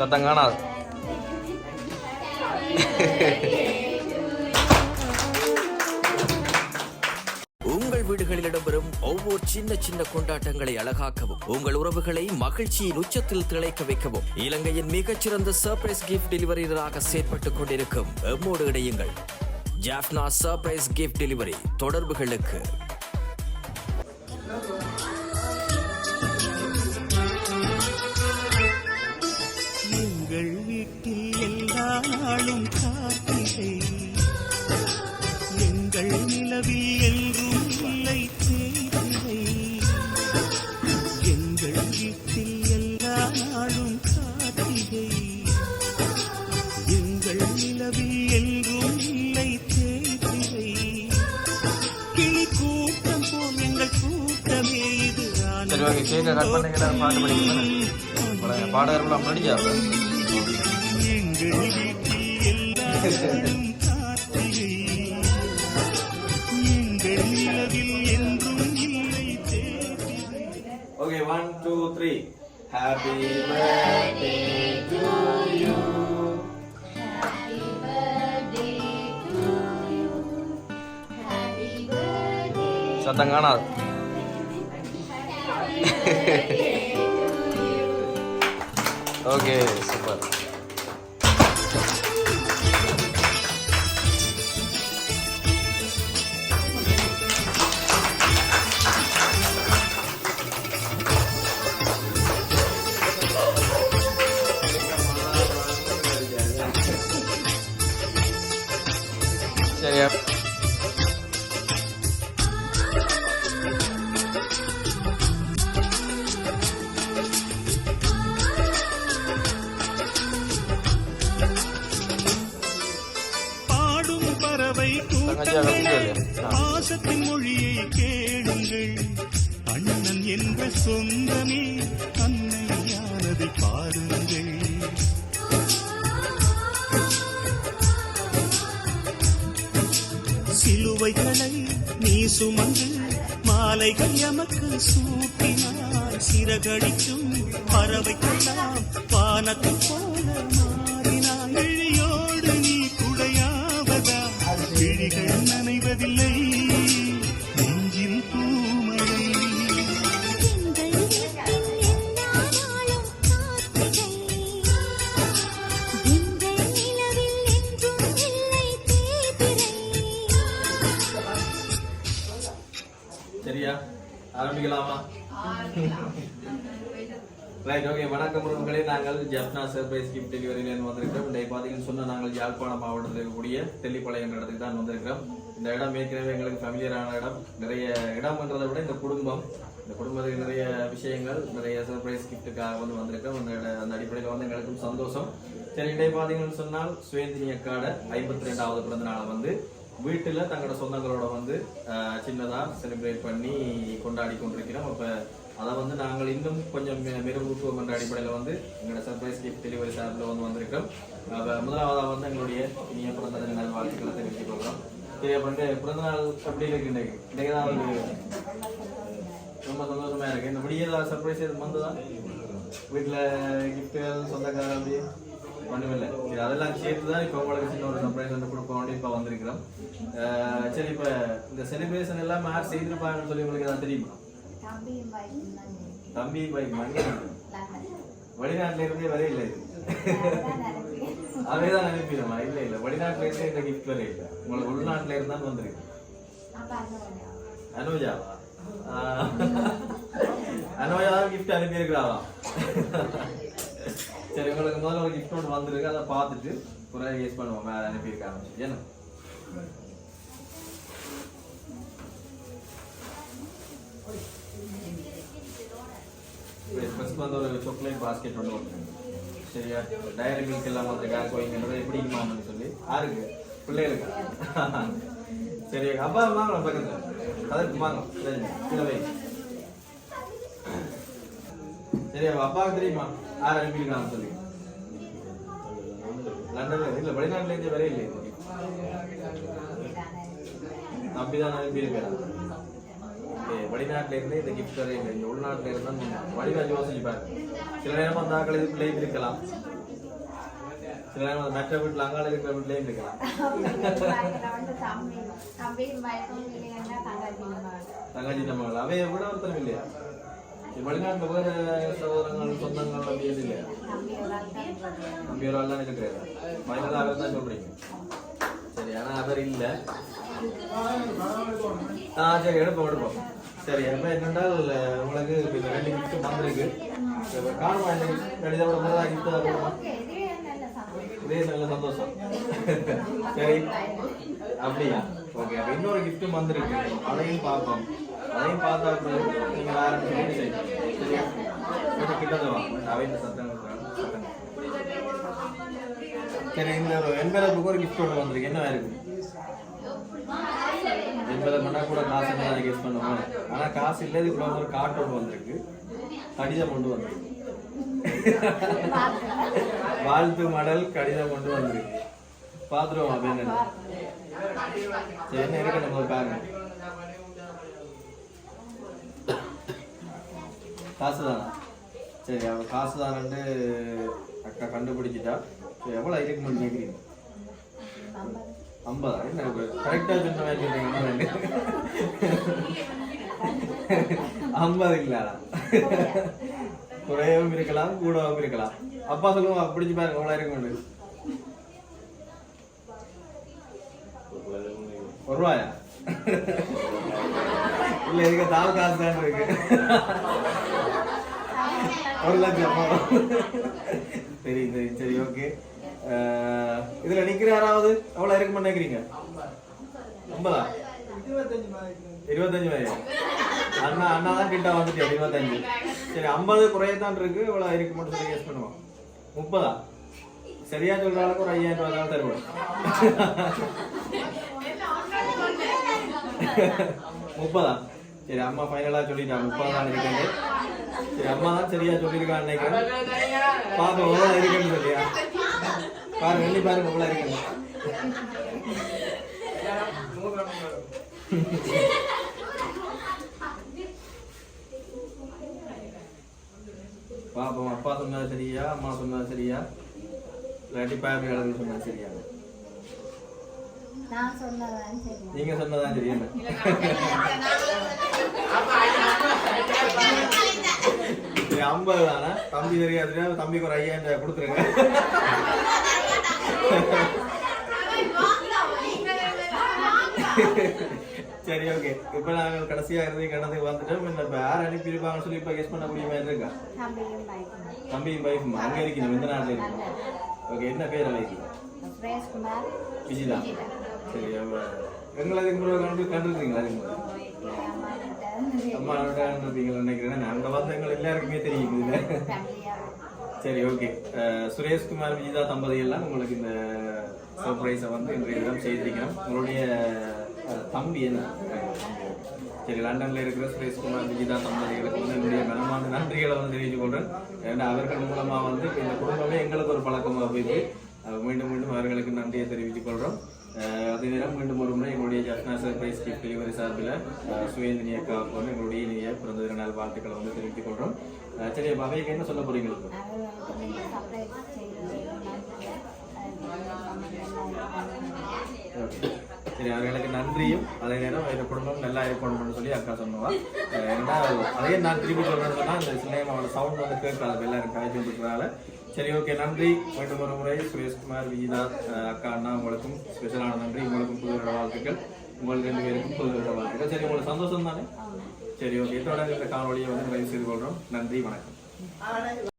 சத்தம் காணாது. உங்கள் வீடுகளில் இடம்பெறும் ஒவ்வொரு சின்ன சின்ன கொண்டாட்டங்களை அழகாக்கவும் உங்கள் உறவுகளை மகிழ்ச்சியின் உச்சத்தில் திளைக்க வைக்கவும் இலங்கையின் மிகச்சிறந்த சர்ப்ரைஸ் கிஃப்ட் டெலிவரியராக செயற்பட்டுக் கொண்டிருக்கும் எம்மோடு இடையுங்கள் ஜாஃப்னா சர்ப்ரைஸ் கிஃப்ட் டெலிவரி தொடர்புகளுக்கு. வீட்டில் எல்லாரும் கார்த்திகை எங்கள் நிலவில் என்றும் இல்லை தேய்திரை okay one two three happy birthday to you Happy birthday to you. Happy birthday. சத்தம் காணாது Okay super பாசத்தின் மொழியை கேளுங்கள். அண்ணன் என்ற சொந்தமே அன்னையானதை பாருங்கள். சிலுவைகளை நீ சுமந்து மாலைகள் எமக்கு சூட்டினார் சிறகடிக்கும் பறவைக்கெல்லாம் வானத்து ஆரம்பிக்கலாமா? ரைட் ஓகே வணக்கம் உறவுகளே. நாங்கள் ஜப்னா சர்ப்ரைஸ் கிஃப்ட் டெலிவரியிலேருந்து வந்திருக்கிறோம். இந்த பார்த்தீங்கன்னு சொன்ன நாங்கள் யாழ்ப்பாணம் மாவட்டத்தில் இருக்கக்கூடிய தெல்லிப்பாளையம் இடத்துக்கு தான் வந்திருக்கிறோம். இந்த இடம் ஏற்கனவே எங்களுக்கு ஃபெமிலியரான இடம். நிறைய இடம்ன்றதை விட இந்த குடும்பம் இந்த குடும்பத்துக்கு நிறைய விஷயங்கள் நிறைய சர்ப்ரைஸ் கிஃப்ட்டுக்காக வந்து வந்திருக்கோம் அந்த அந்த அடிப்படையில் வந்து எங்களுக்கும் சந்தோஷம். சரி இடையே பார்த்தீங்கன்னு சொன்னால் சுவேந்தினி அக்காட ஐம்பத்தி ரெண்டாவது பிறந்த நாளை வந்து வீட்டில் தங்களோட சொந்தங்களோட சின்னதாக சின்னதா செலிப்ரேட் பண்ணி கொண்டாடி கொண்டிருக்கிறோம். அப்ப அதை வந்து நாங்கள் இன்னும் கொஞ்சம் மெ- மெருகூட்டுவோம் என்ற அடிப்படையில் வந்து எங்களோட சர்ப்ரைஸ் கிஃப்ட் டெலிவரி சார்பில் வந்து வந்திருக்கோம் அப்ப முதலாவதாக வந்து எங்களுடைய இனிய பிறந்த தின நல்வாழ்த்துக்களை தெரிவித்துக் கொள்கிறோம். சரி அப்ப இந்த பிறந்த நாள் எப்படி இருக்கு இன்னைக்கு? இன்னைக்கு தான் ரொம்ப சந்தோஷமா இருக்கு. இந்த முடிய சர்ப்ரைஸ் எதுவும் வந்ததா? வீட்டுல கிஃப்ட்டுகள் சொந்தக்காரர் ஒண்ணுமில்ல. சரி அதெல்லாம் சேர்த்து தான் இப்போ உங்களுக்கு சின்ன ஒரு சர்ப்ரைஸ் வந்து கொடுப்போம் இப்போ வந்திருக்கிறோம். சரி இப்போ இந்த செலிப்ரேஷன் எல்லாம் யார் செய்திருப்பாங்கன்னு சொல்லி உங்களுக்கு ஏதாவது தெரியுமா? தம்பி பை லண்டன். வெளிநாட்டுல இருந்தே வரையில இல்லை இது. அதே தான் அனுப்பிடுமா இல்ல இல்ல. வெளிநாட்டுல இருந்தே இந்த கிஃப்ட் வரையில இல்லை. உங்களுக்கு உள்நாட்டுல இருந்தாலும் வந்திருக்கு. அனுஜாவா. அனுஜா கிஃப்ட் அனுப்பியிருக்கிறாவா சரி உங்களுக்கு முதல்ல ஒரு கிஃப்ட் ஒன்று வந்திருக்கு அதை பார்த்துட்டு பிறகு யூஸ் பண்ணுவோம் மேலே அனுப்பியிருக்காங்க ஏன்னா ஃபர்ஸ்ட் வந்து ஒரு சாக்லேட் பாஸ்கெட் ஒன்று வந்துருக்கு சரியா? டைரி மில்க் எல்லாம் வந்துருக்கா கோயிங்கிறது எப்படி இருக்குமான்னு சொல்லி. யாருக்கு பிள்ளைகளுக்கு? சரி அப்பா வாங்க பக்கத்தில். அதற்கு வாங்க சரி சரி அப்பாவுக்கு தெரியுமா? யார் அனுப்பியிருக்கான்னு சொல்லி லண்டன்ல இல்ல வெளிநாட்டுல இருந்து வரையில இல்லை அப்படிதான் அனுப்பியிருக்கிறேன் வெளிநாட்டுல இருந்து இந்த கிஃப்ட் வரையில இல்லை உள்நாட்டுல இருந்தா வழிகாட்டி யோசிச்சு பாருங்க சில நேரம் அந்த ஆக்கள் இது பிள்ளை இருக்கலாம் சில நேரம் மற்ற வீட்டுல அங்காள இருக்கிற வீட்லயும் இருக்கலாம் வந்து தம்பி தங்கச்சி நம்ம அவைய விட ஒருத்தரும் இல்லையா வெளிநாட்டுல வேற சகோதரங்கள் சொந்தங்கள் அப்படி எதுவும் இல்லையா தான் நம்பி ஒரு ஆள் தான் இருக்கிறாரு அவர் தான் சொல்றீங்க சரி ஆனால் அவர் இல்லை ஆ சரி எடுப்போம் எடுப்போம் சரி அப்ப என்னென்றால் உங்களுக்கு இப்ப ரெண்டு வந்திருக்கு இப்ப காணுமா இந்த கடிதம் விட முதல்ல இதே நல்ல சந்தோஷம் சரி அப்படியா ஓகே இன்னொரு கிஃப்ட்டும் வந்திருக்கு அதையும் பார்ப்போம் அதையும் பார்த்தா அப்புறம் நீங்க ஆரம்பிச்சு செய்யணும் சரியா கொஞ்சம் கிட்டது வாங்க அவை இந்த சத்தம் சரி இந்த ஒரு எண்பதுக்கு ஒரு கிஃப்ட் ஒன்று வந்திருக்கு. என்ன இருக்கு எண்பது பண்ணா கூட காசு தான் கெஸ் பண்ணுவோம்? ஆனால் காசு இல்லை இதுக்குள்ள ஒரு கார்டு ஒன்று வந்திருக்கு. கடிதம் கொண்டு வந்திருக்கு. வாழ்த்து மடல் கடிதம் கொண்டு வந்திருக்கு. பாத்துருவோம் அப்படின்னு சரி என்ன இருக்கு நம்ம பாருங்க காசு தானா சரி அவள் காசு தானு அக்கா கண்டுபிடிச்சிட்டா. சரி எவ்வளவு இருக்குன்னு கேட்குறீங்க ஐம்பதா? என்ன கரெக்டாக சொன்ன மாதிரி சொல்றீங்க ஐம்பது குறையவும் இருக்கலாம் கூடவும் இருக்கலாம். அப்பா சொல்லுவோம் பிடிச்சி பாருங்க எவ்வளோ இருக்கு ஒரு ரூபாயா? இல்ல இதுக்கு தாள் காசு தான் இருக்கு. ஒரு லட்சம். சரி சரி சரி ஓகே இதுல நிக்கிற யாராவது எவ்வளவு இருக்குன்னு நினைக்கிறீங்க ஐம்பதா இருபத்தஞ்சு மாதிரி. அண்ணா அண்ணா தான் கிட்ட வந்துட்டு இருபத்தஞ்சு. சரி ஐம்பது குறையத்தான் இருக்கு. இவ்வளவு இருக்கு மட்டும் சொல்லி கேஸ் பண்ணுவோம். முப்பதா? சரியா சொல்ற அளவுக்கு ஒரு ஐயாயிரம் ரூபாய் தான் தருவோம். முப்பதா? சரி அம்மா ஃபைனலா சொல்லிட்டாங்க. முப்பது தான் இருக்கேன் சரி அம்மா தான் சரியா சொல்லியிருக்கான்னு நினைக்கிறேன். பாப்பா எவ்வளோ இருக்குன்னு சொல்லியா? பாருங்க எண்ணி பாருங்க எவ்வளோ இருக்குன்னு பாப்போம் அப்பா சொன்னது சரியா அம்மா சொன்னது சரியா? இல்லாட்டி பேப்பர் எழுதுன்னு சொன்னது சரியா? நான் சொன்னதான் சரி நீங்க சொன்னதான் ஐம்பது தானே? தம்பி தெரியாதுன்னா தம்பிக்கு ஒரு ஐயாயிரம் ரூபாய் கொடுத்துருங்க. சரி ஓகே இப்போ நாங்கள் கடைசியா இறுதி கடந்துக்கு வந்துட்டோம். இந்த இப்போ யார் அனுப்பியிருப்பாங்கன்னு சொல்லி இப்போ கெஸ் பண்ண முடியுமா இருக்கா? தம்பியும் பைஃபும் அங்கே இருக்கணும் இந்த நாட்டில் இருக்கணும் ஓகே என்ன பேர் அழைக்கி? விஜிதா. எங்களை அதுக்கு முன்னாடி கண்டு கண்டுருக்கீங்களா? அதுக்கு முன்னாடி அம்மா இருப்பீங்களா நினைக்கிறேன் அங்கே வந்து எங்கள் எல்லாருக்குமே தெரியும் இதுல. சரி ஓகே சுரேஷ்குமார் விஜிதா தம்பதியெல்லாம் உங்களுக்கு இந்த சர்ப்ரைஸை வந்து இன்றைய தினம் செய்திருக்கிறோம். உங்களுடைய தம்பி என்ன? சரி லண்டனில் இருக்கிற சுரேஷ்குமார் விஜிதா தம்பதிகளுக்கு வந்து என்னுடைய மனமார்ந்த நன்றிகளை வந்து தெரிவித்துக் கொள்றேன். ஏன்னா அவர்கள் மூலமாக வந்து இந்த குடும்பமே எங்களுக்கு ஒரு பழக்கமாக போயிட்டு மீண்டும் மீண்டும் அவர்களுக்கு நன்றியை தெரிவித்துக் கொள்கிறோம் அதே நேரம் மீண்டும் ஒரு முறை எங்களுடைய ஜஸ்னா சர்ப்ரைஸ் கிஃப்ட் டெலிவரி சார்பில் சுயந்தினி அக்காவுக்கு வந்து எங்களுடைய இனிய பிறந்த தின நாள் வாழ்த்துக்களை வந்து தெரிவித்துக் கொள்றோம் சரி அப்ப என்ன சொல்ல போறீங்க? சரி அவர்களுக்கு நன்றியும் அதே நேரம் இந்த குடும்பம் நல்லா இருக்கணும்னு சொல்லி அக்கா சொன்னவா. ஏன்னா அதே நான் திருப்பி சொல்றேன்னு சொன்னா இந்த சினிமாவோட சவுண்ட் வந்து கேட்காது எல்லாரும் காய்ச்சி இருக்கிறனால சரி ஓகே நன்றி. மீண்டும் ஒரு முறை சுரேஷ்குமார் விஜிதா அக்கா அண்ணா உங்களுக்கும் ஸ்பெஷலான நன்றி. உங்களுக்கும் புது வாழ்த்துக்கள். உங்களுக்கு ரெண்டு பேருக்கும் புது வாழ்த்துக்கள். சரி உங்களுக்கு சந்தோஷம் தானே சரி ஓகே இதோட இந்த காணொலியை வந்து நிறைவு செய்து கொள்றோம். நன்றி வணக்கம்.